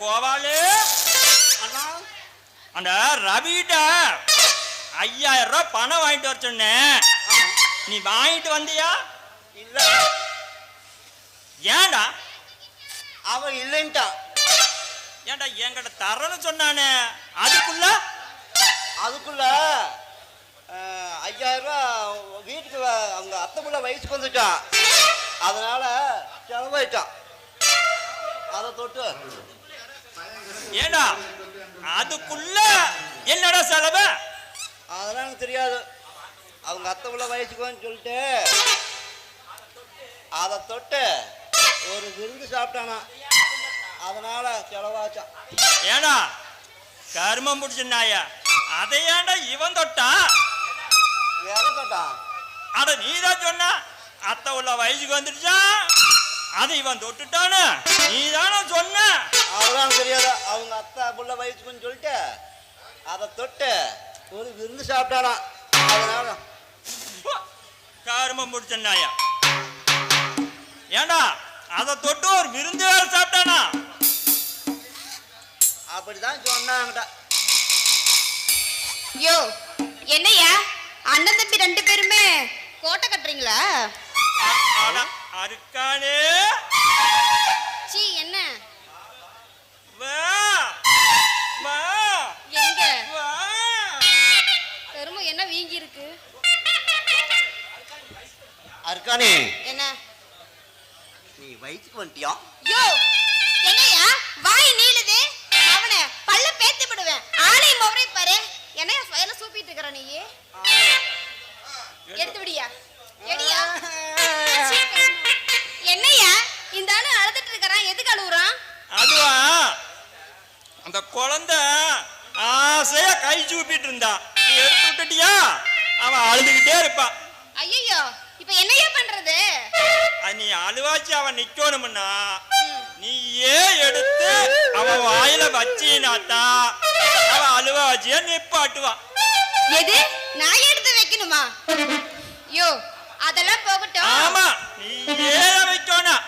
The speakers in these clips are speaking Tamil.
கோவாலு அண்ணா அந்த ரவிகிட்ட ஐயாயிரம் ரூபாய் பணம் வாங்கிட்டு வர சொன்னேன். நீ வாங்கிட்டு வந்தியா? இல்ல. ஏன்டா? அவன் இல்லைன்ட்டான் ஏன்டா என்கிட்ட தரேன்னு சொன்னானே? அதுக்குள்ள? அதுக்குள்ள ஐயாயிரம் ரூபா வீட்டுக்கு அவங்க அத்தை புள்ள வயசுக்கு வந்துட்டான் அதனால செலவாயிட்டான் அதை தொட்டு ஏண்டா? அதுக்குள்ள என்னடா செலவு? அதெல்லாம் எனக்கு தெரியாது. அவங்க அத்தை புள்ள வயசுக்கு வந்து சொல்லிட்டு அதை தொட்டு ஒரு விருந்து சாப்பிட்டானா? அதனால செலவாச்சான். ஏண்டா? கருமம் பிடிச்ச நாயா அதை ஏன்டா இவன் தொட்டா? எதை தொட்டான் அட நீதான் சொன்ன. அத்தை உள்ள வயசுக்கு வந்துடுச்சா? அதை இவன் தொட்டுட்டானு? நீதானே சொன்ன. அவங்க அத்தை புள்ள வயசுக்குன்னு சொல்லிட்டு அதை தொட்டு ஒரு விருந்து சாப்பிட்டானா அதனால நாயா. ஏண்டா அதை தொட்டு ஒரு விருந்து வேற சாப்பிட்டானா? அப்படிதான் சொன்னாங்கடா. யோ என்னய்யா அண்ணன் தம்பி ரெண்டு பேருமே கோட்டை கட்டுறீங்களா? அருக்கானே சீ அர்க்கானே. என்ன? நீ வயசுக்கு வந்துட்டியா? யோ என்னய்யா வாய் நீளுது. அவனை பல்ல பேத்து விடுவேன். ஆளை மொவரை பாரு. என்னையா வயல சூப்பிட்டு இருக்கிற நீ? எடுத்து விடியா. எடியா. என்னய்யா இந்த ஆளு அழுதுட்டு இருக்கிறான். எதுக்கு அழுகுறான் அதுவா? அந்த குழந்தை ஆசையா கை சூப்பிட்டு இருந்தா. நீ எடுத்து விட்டுட்டியா? அவன் அழுதுகிட்டே இருப்பான் ஐயோ இப்ப என்னய்யா பண்றது? நீ அழுவாச்சு அவன் நிக்கணும்னா ம். நீயே எடுத்து அவன் வாயில வச்சினாத்தா அவன் அழுவாச்சிய நிப்பாட்டுவான் எது? நான் எடுத்து வைக்கணுமா? யோ அதெல்லாம் போகட்டும். ஆமா நீயே வைக்கணும்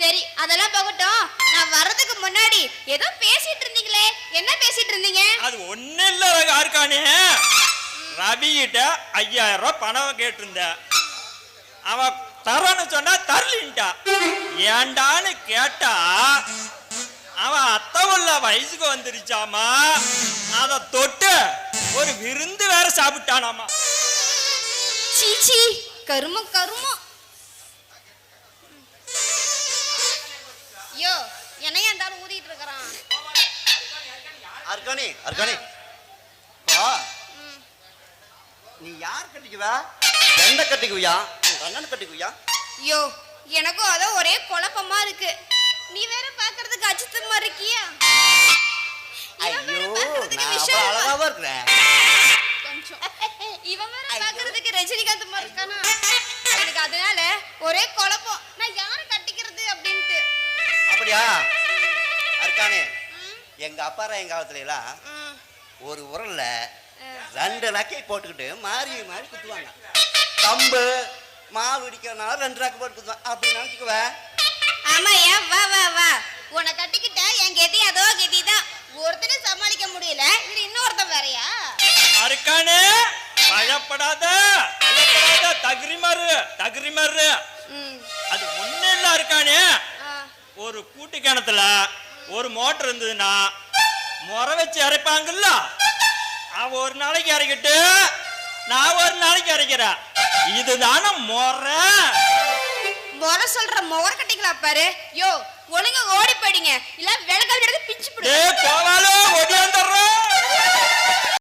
சரி அதெல்லாம் போகட்டும். நான் வர்றதுக்கு முன்னாடி ஏதோ பேசிட்டு இருந்தீங்களே. என்ன பேசிட்டு இருந்தீங்க? அது ஒண்ணு இல்ல யாருக்கானே ரவி கிட்ட ஐயாயிரம் ரூபாய் பணம் கேட்டிருந்த. அவ தரேன்னு சொன்னா தரலின்ட்டா. ஏண்டான்னு கேட்டா அவன் அத்தை உள்ள வயசுக்கு வந்துருச்சாமா? அத தொட்டு ஒரு விருந்து வேற சாப்பிட்டானாமா. சீச்சி கருமம் கருமம். யோ என்னையா இருந்தாலும் ஊதிட்டு இருக்கிறான். அர்க்கானே அர்க்கானே நீ யார் கட்டிக்குவ? எந்த கட்டிக்குவியா? அண்ணன் கட்டிக்குவியா? யோ எனக்கும் அதோ ஒரே குழப்பமா இருக்கு. நீ வேற பாக்குறதுக்கு அஜித்தமா இருக்கியா? ஐயோ நான் அழகாவா இருக்கிறேன். கொஞ்சம். இவன் வேற பாக்குறதுக்கு ரஜினிகாந்த் மாதிரி இருக்கானா? எனக்கு அதனால ஒரே குழப்பம். நான் யாரை கட்டிக்கிறது அப்படின்ட்டு. அப்படியா? அர்க்கானே எங்க அப்பாரா எங்க காலத்துல எல்லாம் ஒரு உரல்ல. ரெண்டு லக்கை போட்டுக்கிட்டு மாறி மாறி குத்துவாங்க. கம்பு மாவு இடிக்கிறனால ரெண்டு ரக்கை போட்டு குத்துவாங்க அப்படி நினைச்சுக்குவ. ஆமாய்யா வா வா வா. உன்னை கட்டிக்கிட்ட என் கெதி அதோ கெதி தான் ஒருத்தனை சமாளிக்க முடியல. இது இன்னொருத்தன் வேறயா? அருக்கானே பயப்படாத. பயப்படாத. தகுரி மாறு தகுரி மாறு. ம், அது ஒண்ணு இல்ல இருக்கானே ஒரு கூட்டு கிணத்துல ஒரு மோட்டர் இருந்ததுன்னா முறை வச்சு இறைப்பாங்கல்ல? அவன் ஒரு நாளைக்கு இறக்கிட்டு நான் ஒரு நாளைக்கு இறக்கிறேன். இதுதானே முறை. முறை சொல்ற முறை கட்டிங்களா பாரு. யோ ஒழுங்கா ஓடி போயிடுங்க. இல்ல விளக்கல் எடுத்து பிச்சு போடு கோவாலோ ஒடியாந்துடுற.